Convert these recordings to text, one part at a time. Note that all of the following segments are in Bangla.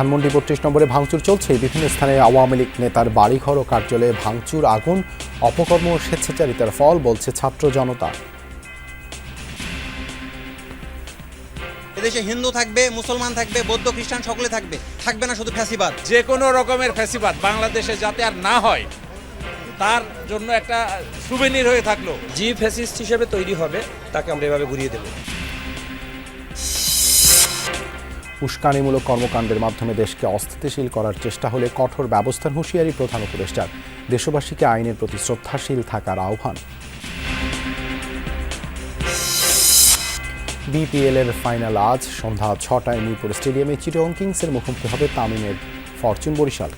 ধানমন্ডি বত্রিশ নম্বরে ভাঙচুর চলছে। বিভিন্ন স্থানে আওয়ামী লীগ নেতার বাড়িঘর ও কার্যালয়ে ভাঙচুর আগুন অপকর্ম ও স্বেচ্ছাচারিতার ফল বলছে ছাত্র জনতা। এদেশে হিন্দু থাকবে মুসলমান থাকবে বৌদ্ধ খ্রিস্টান সকলে থাকবে। থাকবে না শুধু ফ্যাসিবাদ। যে কোনো রকমের ফ্যাসিবাদ বাংলাদেশে যাতে আর না হয় তার জন্য একটা সুবেনির হয়ে থাকল। যে ফ্যাসিস্ট হিসেবে তৈরি হবে তাকে আমরা এভাবে ঘুরিয়ে দেবো। উস্কানিমূলক কর্মকাণ্ডের মাধ্যমে দেশকে অস্থিতিশীল করার চেষ্টা হলে কঠোর ব্যবস্থার হুঁশিয়ারি প্রধান উপদেষ্টার। দেশবাসীকে আইনের প্রতি শ্রদ্ধাশীল থাকার আহ্বান। বিপিএল এর ফাইনাল আজ সন্ধ্যা ছটায় মিরপুর স্টেডিয়ামে চিটং কিংসের মুখোমুখি হবে তামিমের ফরচুন বরিশাল।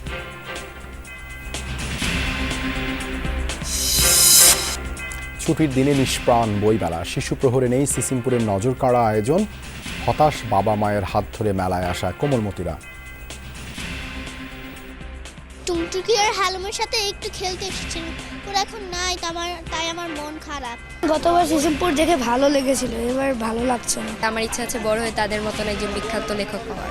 ছুটির দিনে নিষ্প্রাণ বইমেলা। শিশু প্রহরে নেই সিসিমপুরের নজর কাড়া আয়োজন। হতাশ বাবা মায়ের হাত ধরে মেলায় আসা কোমলমতিরা। টুকটুকি আর হ্যালমের সাথে একটু খেলতে এসেছিল। ওরা এখন নাই আমার তাই আমার মন খারাপ। গতবার সিজনপুর দেখে ভালো লেগেছিল এবার ভালো লাগছে না। আমার ইচ্ছা আছে বড় হয়ে তাদের মতন একজন বিখ্যাত লেখক হওয়ার।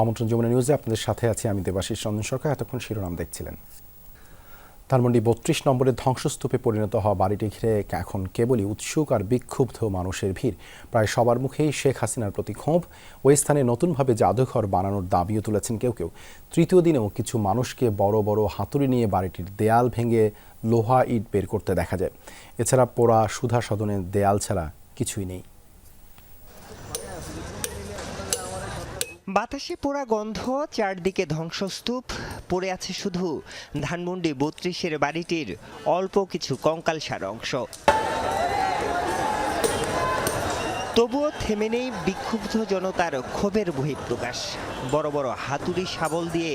আমন্ত্রণ যমুনা নিউজে আপনাদের সাথে আছি আমি দেবাশিস রঞ্জন সরকার। এতক্ষণ শিরোনাম দেখছিলেন। ধানমন্ডি বত্রিশ নম্বরের ধ্বংসস্তূপে পরিণত হওয়া বাড়িটি ঘিরে এখন কেবলই উৎসুক আর বিক্ষুব্ধ মানুষের ভিড়। প্রায় সবার মুখেই শেখ হাসিনার প্রতি ক্ষোভ। ওই স্থানে নতুনভাবে জাদুঘর বানানোর দাবিও তুলেছেন কেউ কেউ। তৃতীয় দিনেও কিছু মানুষকে বড় বড় হাতুড়ি নিয়ে বাড়িটির দেয়াল ভেঙে লোহা ইট বের করতে দেখা যায়। এছাড়া পোড়া সুধা সদনের দেয়াল ছাড়া কিছুই নেই। বাতাসে পোড়া গন্ধ, চারদিকে ধ্বংসস্তূপ, পড়ে আছে শুধু ধানমন্ডি বত্রিশের বাড়িটির অল্প কিছু কঙ্কালসার অংশ। তবুও থেমে নেই বিক্ষুব্ধ জনতার ক্ষোভের বহিঃপ্রকাশ। বড় বড় হাতুড়ি শাবল দিয়ে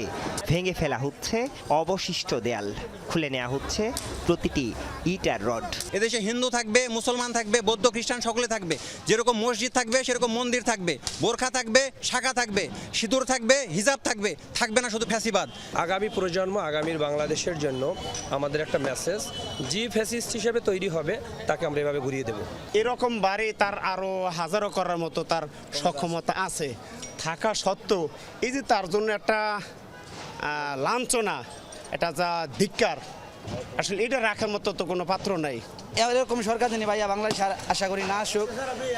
ভেঙে ফেলা হচ্ছে। অবশিষ্ট দেয়াল খুলে নেওয়া হচ্ছে প্রতিটি ইট আর রড। এদেশে হিন্দু থাকবে মুসলমান থাকবে বৌদ্ধ খ্রিস্টান সকলে থাকবে। যেরকম মসজিদ থাকবে সেরকম মন্দির থাকবে। বোরখা থাকবে শাখা থাকবে সিঁদুর থাকবে হিজাব থাকবে থাকবে না শুধু ফ্যাসিবাদ। আগামী প্রজন্ম আগামীর বাংলাদেশের জন্য আমাদের একটা মেসেজ যে ফ্যাসিস্ট হিসেবে তৈরি হবে তাকে আমরা এভাবে ঘুরিয়ে দেবো। এরকম বাড়ি তার আরও হাজারো করার মতো তার সক্ষমতা আছে। থাকা সত্ত্বেও এই যে তার জন্য একটা লাঞ্ছনা, এটা যা ধিক্কার, আসলে এটা রাখার মতো তো কোনো পাত্র নাই। এরকম সরকার জানি ভাইয়া বাংলাদেশ আশা করি না আসুক।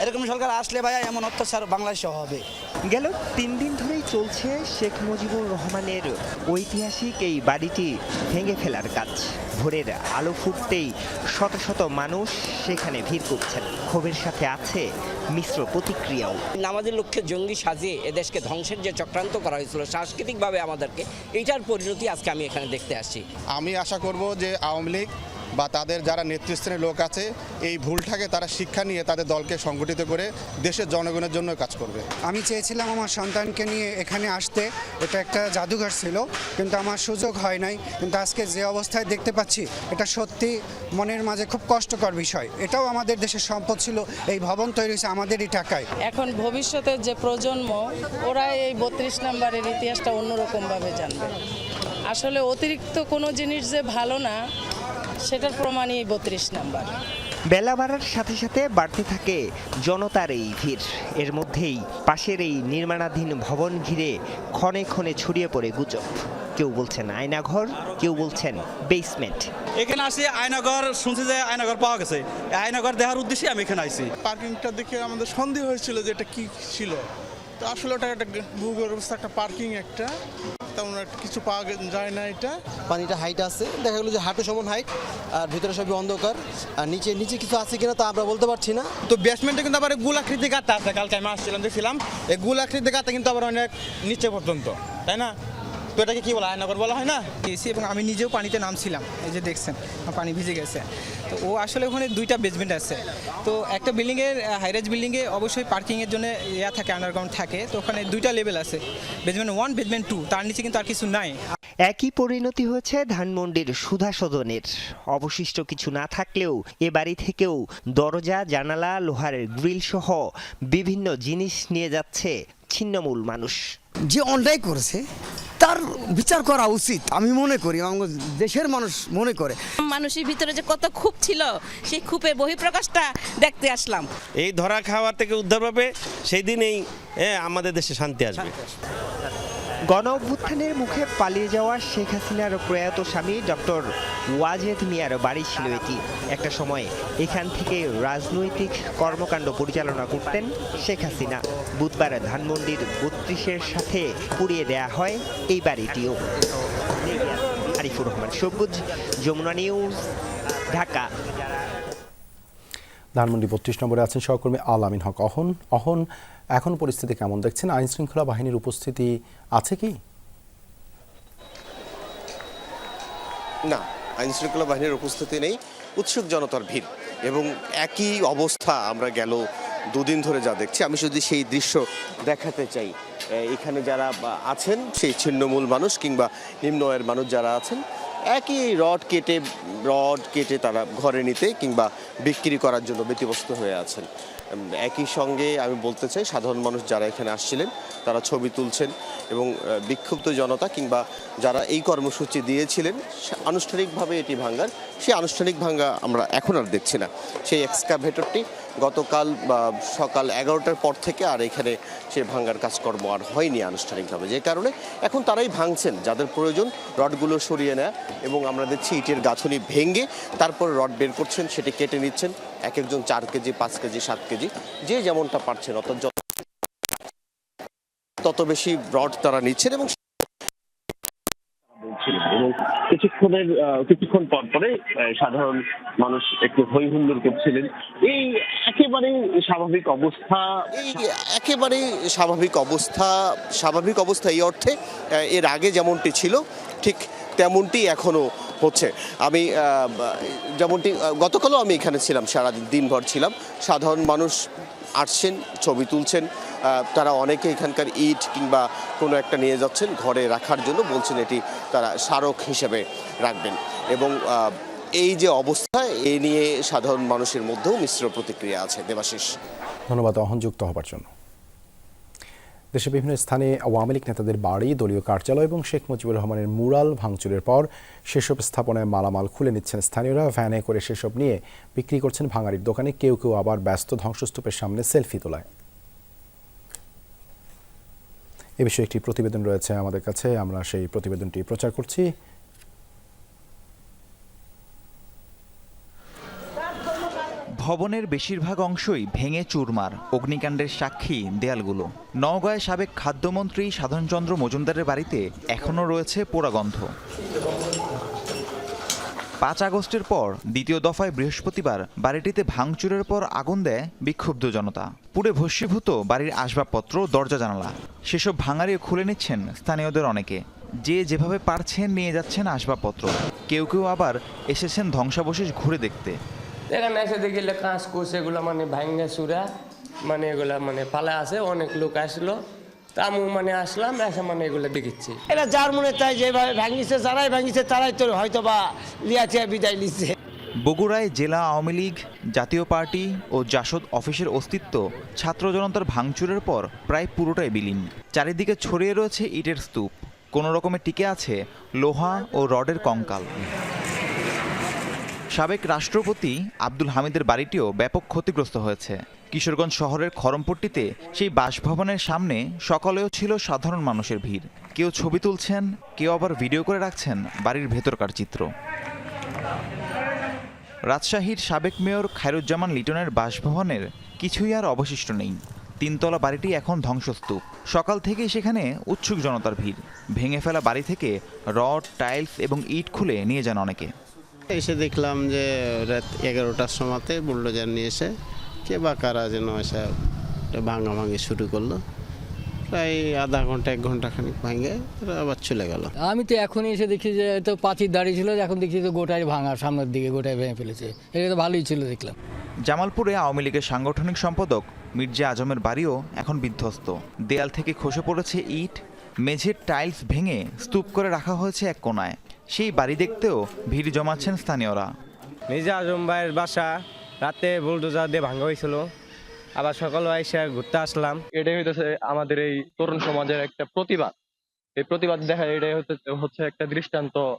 এরকম সরকার আসলে ভাইয়া এমন অত্যাচার বাংলাদেশে হবে। গেল তিন দিন ধরেই চলছে শেখ মুজিবুর রহমানের ঐতিহাসিক এই বাড়িটি ভেঙে ফেলার কাজ। ভোরের আলো ফুটতেই শত শত মানুষ সেখানে ভিড় করছেন। ক্ষোভের সাথে আছে মিশ্র প্রতিক্রিয়াও। আমাদের লক্ষ্যে জঙ্গি সাজিয়ে এদেশকে ধ্বংসের যে চক্রান্ত করা হয়েছিল সাংস্কৃতিকভাবে আমাদেরকে এইটার পরিণতি আজকে আমি এখানে দেখতে আসছি। আমি আশা করব যে আওয়ামী লীগ বা তাদের যারা নেতৃস্থানীয় লোক আছে এই ভুলটাকে তারা শিক্ষা নিয়ে তাদের দলকে সংগঠিত করে দেশের জনগণের জন্য কাজ করবে। আমি চেয়েছিলাম আমার সন্তানকে নিয়ে এখানে আসতে। এটা একটা জাদুঘর ছিল কিন্তু আমার সুযোগ হয় নাই। কিন্তু আজকে যে অবস্থায় দেখতে পাচ্ছি এটা সত্যি মনের মাঝে খুব কষ্টকর বিষয়। এটাও আমাদের দেশের সম্পদ ছিল এই ভবন তৈরি হয়েছে আমাদেরই টাকায়। এখন ভবিষ্যতের যে প্রজন্ম ওরা এই বত্রিশ নম্বরের ইতিহাসটা অন্যরকমভাবে জানবে। আসলে অতিরিক্ত কোনো জিনিস যে ভালো না সেটার প্রমাণই বত্রিশ নাম্বার। বেলা বাড়ার সাথে সাথে বাড়তে থাকে জনতার এই ভিড়। এর মধ্যেই পাশের এই নির্মাণাধীন ভবন ঘিরে ক্ষণে ক্ষণে ছড়িয়ে পড়ে গুজব। কেউ বলছেন আয়নাঘর কেউ বলছেন বেসমেন্ট এখানে আসি আয়নাগর শুনছি যে আয়নাগর পাওয়া গেছে। এই আয়নাগর দেখার উদ্দেশ্যে আমি এখানে আইছি। পার্কিংটা দেখে আমাদের সন্দেহ হয়েছিল যে এটা কি ছিল। তো আসলে ওটা একটা ভূগর্ভস্থ একটা পার্কিং একটা। তেমন একটা কিছু পাওয়া যায় না এটা। পানিটা হাইট আছে। দেখা গেলো যে হাঁটু সমান হাইট আর ভিতরে সবই অন্ধকার। আর নিচে নিচে কিছু আছে কিনা তা আমরা বলতে পারছি না। তো বেসমেন্টে কিন্তু আবার গোলাকৃতি গাঁথা আছে কালকে আমি আসছিলাম দেখছিলাম। এই গোলাকৃতি গাঁথা কিন্তু আবার অনেক নিচে পর্যন্ত তাই না? তো এটাকে কি বলা? আয়নাগর বলা হয় না? গেছি এবং আমি নিজেও পানিতে নামছিলাম। এই যে দেখছেন পানি ভিজে গেছে। তো ও আসলে ওখানে দুইটা বেসমেন্ট আছে। তো একটা বিল্ডিংয়ের হাইরাইজ বিল্ডিংয়ে অবশ্যই পার্কিংয়ের জন্য ইয়া থাকে আন্ডারগ্রাউন্ড থাকে। তো ওখানে দুইটা লেভেল আছে। বেসমেন্ট ওয়ান বেসমেন্ট টু তার নিচে কিন্তু আর কিছু নাই। একই পরিণতি হয়েছে ধানমন্ডির সুধা সদনের। অবশিষ্ট কিছু না থাকলেও এ বাড়ি থেকেও দরজা জানালা লোহার গ্রিল সহ বিভিন্ন জিনিস নিয়ে যাচ্ছে ছিন্নমূল মানুষ। যে অন্যায় করেছে তার বিচার করা উচিত আমি মনে করি দেশের মানুষ মনে করে। মানুষের ভিতরে যে কত খুব ছিল সেই খুপে বহিঃপ্রকাশটা দেখতে আসলাম। এই ধরা খাওয়া থেকে উদ্ধার পাবে সেই দিনেই হ্যাঁ, আমাদের দেশে শান্তি আসবে। গণ অভ্যুত্থানের মুখে পালিয়ে যাওয়া শেখ হাসিনার প্রয়াত স্বামী ডক্টর ওয়াজেদ মিয়ার বাড়ি ছিল এটি। একটা সময় এখান থেকে রাজনৈতিক কর্মকাণ্ড পরিচালনা করতেন শেখ হাসিনা। বুধবার ধানমন্ডির বত্রিশের সাথে পুড়িয়ে দেয়া হয় এই বাড়িটিও। আরিফুর রহমান, সবুজ, যমুনা নিউজ, ঢাকা। ধানমন্ডি বত্রিশ নম্বরে আছেন সহকর্মী আল আমিন হক। অহন অহন এখন পরিস্থিতি কেমন দেখছেন? আইন শৃঙ্খলা বাহিনীর উপস্থিতি আছে কি? না আইন শৃঙ্খলা বাহিনীর উপস্থিতি নেই। উৎসুক জনতার ভিড় এবং একই অবস্থা আমরা গেল দুদিন ধরে যা দেখছি। আমি যদি সেই দৃশ্য দেখাতে চাই এখানে যারা আছেন, সেই ছিন্নমূল মানুষ কিংবা নিম্ন আয়ের মানুষ যারা আছেন, একই রড কেটে রড কেটে তারা ঘরে নিতে কিংবা বিক্রি করার জন্য ব্যতিব্যস্ত হয়ে আছেন। একই সঙ্গে আমি বলতে চাই, সাধারণ মানুষ যারা এখানে আসছিলেন, তারা ছবি তুলছেন এবং বিক্ষুব্ধ জনতা কিংবা যারা এই কর্মসূচি দিয়েছিলেন আনুষ্ঠানিকভাবে এটি ভাঙ্গার সেই আনুষ্ঠানিক ভাঙ্গা আমরা এখন আর দেখছি না। সেই এক্সকাভেটরটি গতকাল সকাল এগারোটার পর থেকে আর এখানে সে ভাঙ্গার কাজকর্ম আর হয়নি আনুষ্ঠানিকভাবে, যে কারণে এখন তারাই ভাঙছেন, যাদের প্রয়োজন রডগুলো সরিয়ে নেয় এবং আমরা দেখছি ইটের গাঁথনি ভেঙে তারপর রড বের করছেন, সেটি কেটে নিচ্ছেন, এক একজন চার কেজি, পাঁচ কেজি, সাত কেজি, যে যেমনটা পারছেন অর্থাৎ যত বেশি রড তারা নিচ্ছেন এবং বলছিলেন এবং কিছুক্ষণের কিছুক্ষণ পর পরে সাধারণ মানুষ একটু হই হুল্লোড় করছিলেন। এই একেবারে স্বাভাবিক অবস্থা, এই একেবারে স্বাভাবিক অবস্থা স্বাভাবিক অবস্থা এই অর্থে এর আগে যেমনটি ছিল, ঠিক তেমনটি এখনও হচ্ছে। আমি যেমনটি গতকালও আমি এখানে ছিলাম সারা দিনভর ছিলাম। সাধারণ মানুষ আসছেন ছবি তুলছেন। তারা অনেকে এখানকার ইট কিংবা কোনো একটা নিয়ে যাচ্ছেন ঘরে রাখার জন্য, বলছেন এটি তারা স্মারক হিসেবে রাখবেন। এবং এই যে অবস্থা, এ নিয়ে সাধারণ মানুষের মধ্যেও মিশ্র প্রতিক্রিয়া আছে। দেবাশিস। ধন্যবাদ, অহনযুক্ত হবার জন্য। দেশের বিভিন্ন স্থানে আওয়ামী লীগ নেতাদের বাড়ি, দলীয় কার্যালয় এবং শেখ মুজিবুর রহমানের মুরাল ভাঙচুরের পর সেসব স্থাপনায় মালামাল খুলে নিচ্ছেন স্থানীয়রা। ভ্যানে করে সেসব নিয়ে বিক্রি করছেন ভাঙারির দোকানে। কেউ কেউ আবার ব্যস্ত ধ্বংসস্তূপের সামনে সেলফি তোলায়। এ বিষয়ে একটি প্রতিবেদন রয়েছে আমাদের কাছে। আমরা সেই প্রতিবেদনটি প্রচার করছি। ভবনের বেশিরভাগ অংশই ভেঙে চুরমার, অগ্নিকাণ্ডের সাক্ষী দেয়ালগুলো। নওগাঁয় সাবেক খাদ্যমন্ত্রী সাধনচন্দ্র মজুমদারের বাড়িতে এখনও রয়েছে পোড়াগন্ধ। পাঁচ আগস্টের পর দ্বিতীয় দফায় বৃহস্পতিবার বাড়িটিতে ভাঙচুরের পর আগুন দেয় বিক্ষুব্ধ জনতা। পুড়ে ভস্মীভূত বাড়ির আসবাবপত্র, দরজা, জানালা। সেসব ভাঙারিও খুলে নিচ্ছেন স্থানীয়দের অনেকে। যে যেভাবে পারছেন নিয়ে যাচ্ছেন আসবাবপত্র। কেউ কেউ আবার এসেছেন ধ্বংসাবশেষ ঘুরে দেখতে। এখানে এসে দেখিলে কাঁচ কুচ এগুলো মানে ভাঙ্গে চূড়া মানে এগুলা মানে পালা আছে অনেক লোক আসলো। তা আমি মানে আসলাম এসে মানে এগুলো দেখিচ্ছি। এটা যার মনে চাই যেভাবে ভাঙিছে যারাই ভাঙিছে তারাই তো হয়তো বা লিয়াচিয়া বিদায় নিচ্ছে। বগুড়ায় জেলা আওয়ামী লীগ জাতীয় পার্টি ও জাসদ অফিসের অস্তিত্ব ছাত্র জনতার ভাঙচুরের পর প্রায় পুরোটাই বিলীন। চারিদিকে ছড়িয়ে রয়েছে ইটের স্তূপ। কোনো রকমে টিকে আছে লোহা ও রডের কঙ্কাল। সাবেক রাষ্ট্রপতি আব্দুল হামিদের বাড়িটিও ব্যাপক ক্ষতিগ্রস্ত হয়েছে। কিশোরগঞ্জ শহরের খরমপট্টিতে সেই বাসভবনের সামনে সকালেও ছিল সাধারণ মানুষের ভিড়। কেউ ছবি তুলছেন, কেউ আবার ভিডিও করে রাখছেন বাড়ির ভেতরকার চিত্র। রাজশাহীর সাবেক মেয়র খায়রুজ্জামান লিটনের বাসভবনের কিছুই আর অবশিষ্ট নেই। তিনতলা বাড়িটি এখন ধ্বংসস্তূপ। সকাল থেকেই সেখানে উৎসুক জনতার ভিড়। ভেঙে ফেলা বাড়ি থেকে রড, টাইলস এবং ইট খুলে নিয়ে যান অনেকে। এসে দেখলাম যে রাত এগারোটার সময়তে বুলডোজার নিয়ে এসে কে বা কারা যেন এসে ভাঙা ভাঙি শুরু করল। প্রায় আধা ঘণ্টা এক ঘণ্টা খানিক ভাঙে আবার চলে গেল। আমি তো এখনই এসে দেখি যে তো পাঁচির দাঁড়িয়ে ছিল এখন দেখছি তো গোটাই ভাঙা সামনের দিকে গোটাই ভেঙে ফেলেছে। এটা তো ভালোই ছিল দেখলাম। জামালপুরে আওয়ামী লীগের সাংগঠনিক সম্পাদক মির্জা আজমের বাড়িও এখন বিধ্বস্ত। দেয়াল থেকে খসে পড়েছে ইট মেঝের টাইলস ভেঙে স্তূপ করে রাখা হয়েছে এক কোনায়। সেই বাড়ি দেখতেও ভিড় জমাচ্ছেন স্থানীয়রা। মির্জা আজম ভাইয়ের বাসা রাতে বুলডোজার দিয়ে ভাঙা হয়েছিল। আবার সকালবেলা এসে ঘুরতে আসলাম। এটাই হইতেছে আমাদের এই তরুণ সমাজের একটা প্রতিবাদ। এই প্রতিবাদ দেখা এটাই হচ্ছে হচ্ছে একটা দৃষ্টান্ত।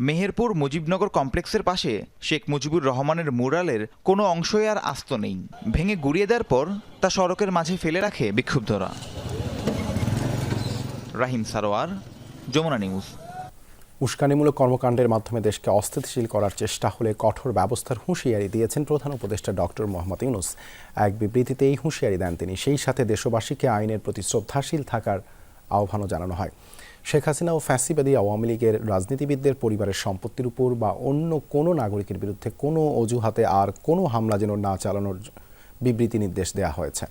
মেহেরপুর মুজিবনগর কমপ্লেক্সের পাশে শেখ মুজিবুর রহমানের মুরালের কোনো অংশই আর আস্ত নেই। ভেঙে গুড়িয়ে দেওয়ার পর তা সড়কের মাঝে ফেলে রাখে বিক্ষুব্ধরা। রাহিম সারোয়ার যমুনা নিউজ। উস্কানিমূলক কর্মকাণ্ডের মাধ্যমে দেশকে অস্থিতিশীল করার চেষ্টা হলে কঠোর ব্যবস্থার হুঁশিয়ারি দিয়েছেন প্রধান উপদেষ্টা ডক্টর মোহাম্মদ ইউনুস। এক বিবৃতিতে এই হুঁশিয়ারি দেন তিনি। সেই সাথে দেশবাসীকে আইনের প্রতি শ্রদ্ধাশীল থাকার আহ্বানও জানানো হয়। শেখ হাসিনা ও ফ্যাসিবাদী আওয়ামী লীগের রাজনীতিবিদদের পরিবারের সম্পত্তির উপর বা অন্য কোনো নাগরিকের বিরুদ্ধে কোনো অজুহাতে আর কোনো হামলা যেন না চালানোর বিবৃতি নির্দেশ দেওয়া হয়েছে।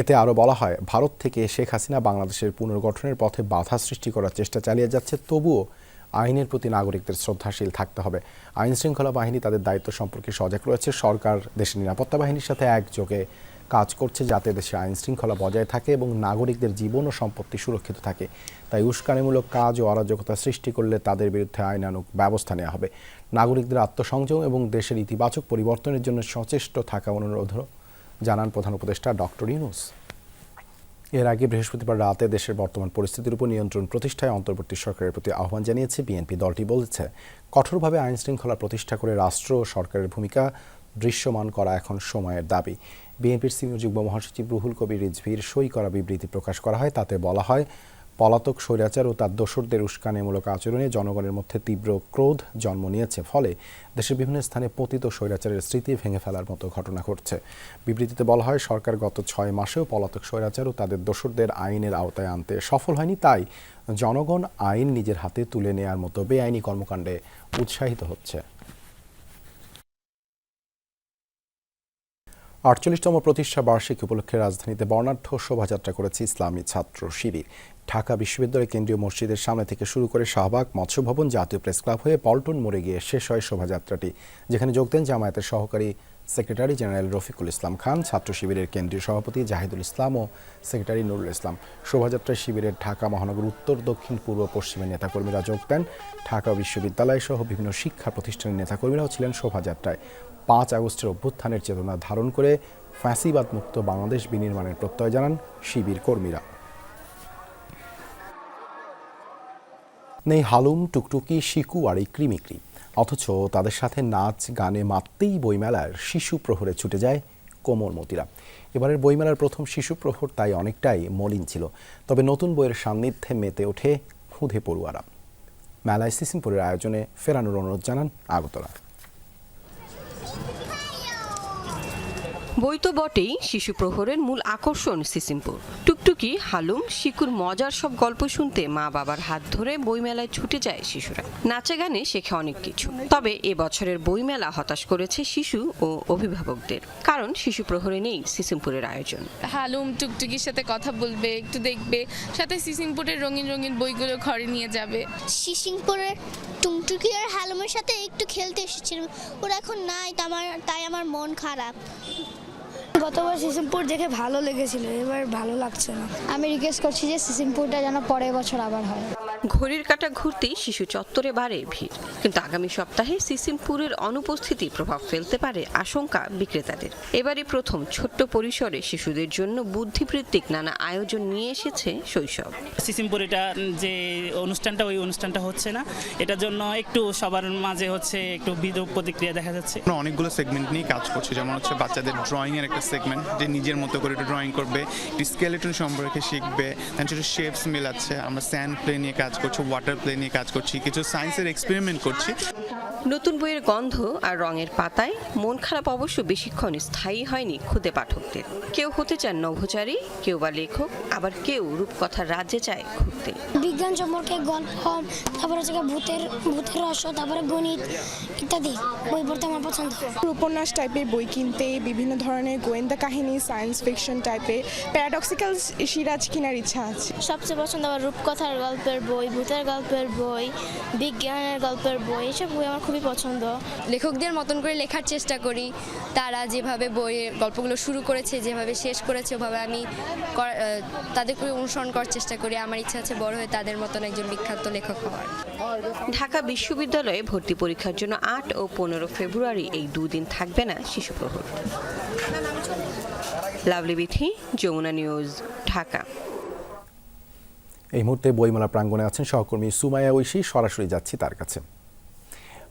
এতে আরও বলা হয়, ভারত থেকে শেখ হাসিনা বাংলাদেশের পুনর্গঠনের পথে বাধা সৃষ্টি করার চেষ্টা চালিয়ে যাচ্ছে, তবুও আইনের প্রতি নাগরিকদের শ্রদ্ধাশীল থাকতে হবে। আইন শৃঙ্খলা বাহিনী তাদের দায়িত্ব সম্পর্কে সজাগ রয়েছে, সরকার দেশের নিরাপত্তা বাহিনীর সাথে একযোগে কাজ করছে যাতে দেশে আইন শৃঙ্খলা বজায় থাকে এবং নাগরিকদের জীবন ও সম্পত্তি সুরক্ষিত থাকে। তাই উস্কানিমূলক কাজ ও অরাজকতা সৃষ্টি করলে তাদের বিরুদ্ধে আইনানুগ ব্যবস্থা নেওয়া হবে। নাগরিকদের আত্মসংযম এবং দেশের ইতিবাচক পরিবর্তনের জন্য সচেষ্ট থাকা অনুরোধ জানান প্রধান উপদেষ্টা ডক্টর ইউনুস। এর আগে বৃহস্পতিবার রাতে দেশের বর্তমান পরিস্থিতির উপর নিয়ন্ত্রণ প্রতিষ্ঠায় অন্তর্বর্তী সরকারের প্রতি আহ্বান জানিয়েছে বিএনপি। দলটি বলেছে, কঠোরভাবে আইন শৃঙ্খলা প্রতিষ্ঠা করে রাষ্ট্র ও সরকারের ভূমিকা দৃশ্যমান করা এখন সময়ের দাবি। বিএনপির সিনিয়র যুগ্ম মহাসচিব রুহুল কবির রিজভির সই করা বিবৃতি প্রকাশ করা হয়। তাতে বলা হয় পলাতক স্বৈরাচার ও তার দোসরদের উস্কানিমূলক আচরণে জনগণের মধ্যে তীব্র ক্রোধ জন্ম নিয়েছে, ফলে দেশের বিভিন্ন স্থানে পতিত স্বৈরাচারের স্মৃতি ভেঙে ফেলার মতো ঘটনা ঘটছে। বিবৃতিতে বলা হয়, সরকার গত ছয় মাসেও পলাতক স্বৈরাচার ও তাদের দোসরদের আইনের আওতায় আনতে সফল হয়নি, তাই জনগণ আইন নিজের হাতে তুলে নেয়ার মতো বেআইনি কর্মকাণ্ডে উৎসাহিত হচ্ছে। আটচল্লিশতম প্রতিষ্ঠা বার্ষিকী উপলক্ষে রাজধানীতে বর্ণাঢ্য শোভাযাত্রা করেছে ইসলামী ছাত্র শিবির। ঢাকা বিশ্ববিদ্যালয় কেন্দ্রীয় মসজিদের সামনে থেকে শুরু করে শাহবাগ মৎস্য ভবন জাতীয় প্রেস ক্লাব হয়ে পল্টন মোড়ে গিয়ে শেষ হয় শোভাযাত্রাটি। যেখানে যোগ দেন জামায়াতের সহকারী সেক্রেটারি জেনারেল রফিকুল ইসলাম খান, ছাত্র শিবিরের কেন্দ্রীয় সভাপতি জাহিদুল ইসলাম ও সেক্রেটারি নুরুল ইসলাম। শোভাযাত্রায় শিবিরের ঢাকা মহানগর উত্তর, দক্ষিণ, পূর্ব পশ্চিমের নেতাকর্মীরা যোগ দেন। ঢাকা বিশ্ববিদ্যালয় সহ বিভিন্ন শিক্ষা প্রতিষ্ঠানের নেতাকর্মীরাও ছিলেন শোভাযাত্রায়। পাঁচ আগস্টের অভ্যুত্থানের চেতনা ধারণ করে ফ্যাসিবাদ মুক্ত বাংলাদেশ বিনির্মাণের প্রত্যয় জানান শিবির কর্মীরা। নেই হালুম, টুকটুকি, শিকু আর এই কৃমিকৃ অথচ তাদের সাথে নাচ, গানে মাততেই বইমেলার শিশু প্রহরে ছুটে যায় কোমর মতিরা এবারের বইমেলার প্রথম শিশু প্রহর তাই অনেকটাই মলিন ছিল। তবে নতুন বইয়ের সান্নিধ্যে মেতে ওঠে খুঁধে পড়ুয়ারা। মেলায় সিসিমপুরের আয়োজনে ফেরানোর অনুরোধ জানান আগতরা। বই তো বটেই শিশু প্রহরের মূল আকর্ষণ সিসিমপুর। টুকটুকি হালুম শিকুর মজার সব গল্প শুনতে মা বাবার হাত ধরে বইমেলায় ছুটে যায় শিশুরা। নাচে গানে শেখে অনেক কিছু। তবে এ বছরের বইমেলা হতাশ করেছে শিশু ও অভিভাবকদের কারণ শিশু প্রহরে নেই সিসিমপুরের আয়োজন। হালুম টুকটুকির সাথে কথা বলবে একটু দেখবে সাথে সিসিমপুরের রঙিন রঙিন বইগুলো ঘরে নিয়ে যাবে। সিসিমপুরের টুকটুকি আর হালুমের সাথে একটু খেলতে এসেছিলাম। ওরা এখন নাই তা আমার তাই আমার মন খারাপ। গতবার সিসিমপুর দেখে ভালো লেগেছিল, এবার ভালো লাগছে না। আমি রিকোয়েস্ট করছি যে সিসিমপুরটা যেন পরের বছর আবার হয়। ঘড়ির কাটা ঘুরতেই শিশু চত্বরে বাড়ে ভিড়। কিন্তু আগামী সপ্তাহে সিসিমপুরের অনুপস্থিতি প্রভাব ফেলতে পারে আশঙ্কা বিক্রেতাদের। এবারই প্রথম ছোট্ট পরিসরে শিশুদের জন্য বুদ্ধিবৃত্তিক নানা আয়োজন নিয়ে এসেছে শৈশব। সিসিমপুর এটা যে অনুষ্ঠানটা ওই অনুষ্ঠানটা হচ্ছে না। এটার জন্য একটু সবার মাঝে হচ্ছে একটু বিরূপ প্রতিক্রিয়া দেখা যাচ্ছে। আমরা অনেকগুলো সেগমেন্ট নিয়ে কাজ করছি। যেমন হচ্ছে বাচ্চাদের ড্রয়িং এর একটা সেগমেন্ট যে নিজের মতো করে একটু ড্রয়িং করবে স্কেলেটন সম্পর্কে শিখবে ছোটো শেপস মেলাচ্ছে আমরা স্যান্ড প্লে নিয়ে কাজ করছি ওয়াটার প্লে নিয়ে কাজ করছি কিছু সায়েন্সের এক্সপেরিমেন্ট করছি। নতুন বইয়ের গন্ধ আর রঙের পাতায় মন খারাপ অবশ্য বেশিক্ষণ স্থায়ী হয়নি খুদে পাঠকদের। কেউ হতে চান নভোচারী কেউ বা লেখক আবার কেউ রূপকথার রাজ্যে চায় ঘুরতে। বিজ্ঞান সম্পর্কে গল্প তারপরে হচ্ছে ভূতের ভূতের রহস্য তারপরে গণিত ইত্যাদি বই পড়তে আমার পছন্দ। উপন্যাস টাইপের বই কিনতে বিভিন্ন ধরনের গোয়েন্দা কাহিনী সায়েন্স ফিকশন টাইপের প্যারাডক্সিক্যাল সিরাজ কেনার ইচ্ছা আছে। সবচেয়ে পছন্দ আমার রূপকথার গল্পের বই বই ভূতের গল্পের বই বিজ্ঞানের গল্পের বই এসব বই আমার খুবই পছন্দ। লেখকদের মতন করে লেখার চেষ্টা করি। তারা যেভাবে বইয়ের গল্পগুলো শুরু করেছে যেভাবে শেষ করেছে ওভাবে আমি তাদের করে অনুসরণ করার চেষ্টা করি। আমার ইচ্ছা আছে বড় হয়ে তাদের মতন একজন বিখ্যাত লেখক হওয়ার। ঢাকা বিশ্ববিদ্যালয়ে ভর্তি পরীক্ষার জন্য আট ও পনেরো ফেব্রুয়ারি এই দুদিন থাকবে না শিশু প্রহর লাভলি বিথি যমুনা নিউজ ঢাকা। এই মুহূর্তে বইমেলা প্রাঙ্গণে আছেন সহকর্মী সুমায়া ঐশী, সরাসরি যাচ্ছি তার কাছে।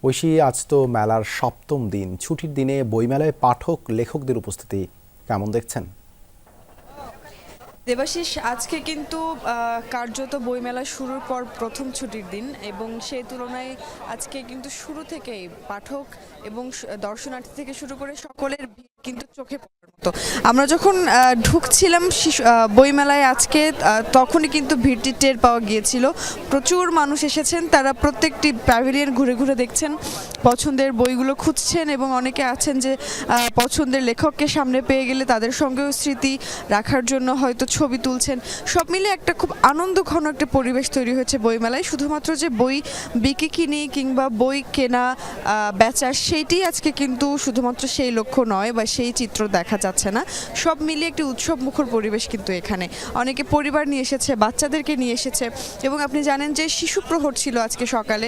ঐশী, আজ তো মেলার সপ্তম দিন। ছুটির দিনে বইমেলায় পাঠক, লেখকদের উপস্থিতি কেমন দেখছেন? দেবাশিস, আজকে কিন্তু কার্যত বইমেলা শুরুর পর প্রথম ছুটির দিন এবং সেই তুলনায় আজকে কিন্তু শুরু থেকেই পাঠক এবং দর্শনার্থী থেকে শুরু করে সকলের কিন্তু চোখে পড়ার আমরা যখন ঢুকছিলাম বইমেলায় আজকে তখনই কিন্তু ভিড়টি টের পাওয়া গিয়েছিল। প্রচুর মানুষ এসেছেন, তারা প্রত্যেকটি প্যাভিলিয়ন ঘুরে ঘুরে দেখছেন, পছন্দের বইগুলো খুঁজছেন এবং অনেকে আছেন যে পছন্দের লেখককে সামনে পেয়ে গেলে তাদের সঙ্গেও স্মৃতি রাখার জন্য হয়তো ছবি তুলছেন। সব মিলে একটা খুব আনন্দঘন একটা পরিবেশ তৈরি হয়েছে বইমেলায়। শুধুমাত্র যে বই বিক্রি কিনি কিংবা বই কেনা বেচা, সেইটি আজকে কিন্তু শুধুমাত্র সেই লক্ষ্য নয় বা সেই চিত্র দেখা যাচ্ছে না। সব মিলিয়ে একটি উৎসব মুখর পরিবেশ কিন্তু এখানে। অনেকে পরিবার নিয়ে এসেছে, বাচ্চাদেরকে নিয়ে এসেছে এবং আপনি জানেন যে শিশু প্রহর ছিল আজকে সকালে।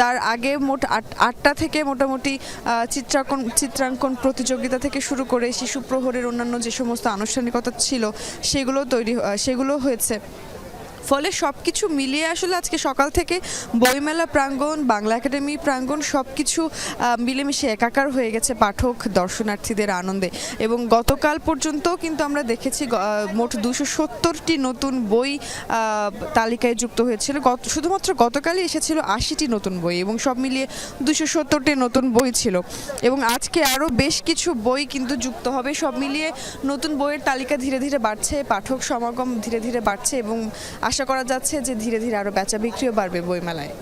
তার আগে মোট আট, আটটা থেকে মোটামুটি চিত্রাঙ্কন চিত্রাঙ্কন প্রতিযোগিতা থেকে শুরু করে শিশু প্রহরের অন্যান্য যে সমস্ত আনুষ্ঠানিকতা ছিল সেগুলো তৈরি সেগুলো হয়েছে। ফলে সব কিছু মিলিয়ে আসলে আজকে সকাল থেকে বইমেলা প্রাঙ্গণ, বাংলা একাডেমি প্রাঙ্গণ সব কিছু মিলেমিশে একাকার হয়ে গেছে পাঠক, দর্শনার্থীদের আনন্দে। এবং গতকাল পর্যন্ত কিন্তু আমরা দেখেছি মোট দুশো সত্তরটি নতুন বই তালিকায় যুক্ত হয়েছিল। শুধুমাত্র গতকালই এসেছিল আশিটি নতুন বই এবং সব মিলিয়ে দুশো সত্তরটি নতুন বই ছিল। এবং আজকে আরও বেশ কিছু বই কিন্তু যুক্ত হবে। সব মিলিয়ে নতুন বইয়ের তালিকা ধীরে ধীরে বাড়ছে, পাঠক সমাগম ধীরে ধীরে বাড়ছে এবং আশা করা যাচ্ছে যে ধীরে ধীরে আরও বেচা বিক্রিও বাড়বে বইমেলায়।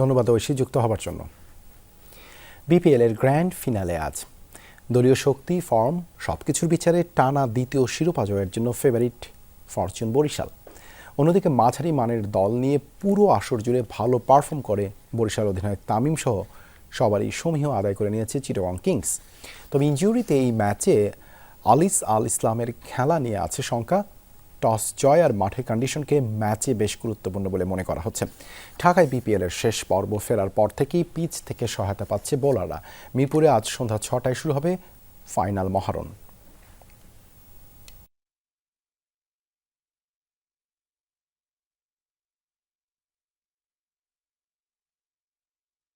ধন্যবাদ ঐশী, যুক্ত হবার জন্য। বিপিএল এর গ্র্যান্ড ফিনালে আজ। দলীয় শক্তি, ফর্ম, সবকিছুর বিচারে টানা দ্বিতীয় শিরোপা জয়ের জন্য ফেভারিট ফরচুন বরিশাল। অন্যদিকে মাঝারি মানের দল নিয়ে পুরো আসর জুড়ে ভালো পারফর্ম করে বরিশাল অধিনায়ক তামিম সহ সবারই সমীহ আদায় করে নিয়েছে চিটাগং কিংস। তবে ইনজুরিতে এই ম্যাচে আলিস আল ইসলামের খেলা নিয়ে আছে শঙ্কা। টস জয় আর মাঠের কন্ডিশনকে ম্যাচে বেশ গুরুত্বপূর্ণ বলে মনে করা হচ্ছে। ঢাকায় বিপিএল এর শেষ পর্ব ফেরার পর থেকেই পিচ থেকে সহায়তা পাচ্ছে বোলাররা মিরপুরে আজ সন্ধ্যা ছটায় শুরু হবে ফাইনাল মহারণ।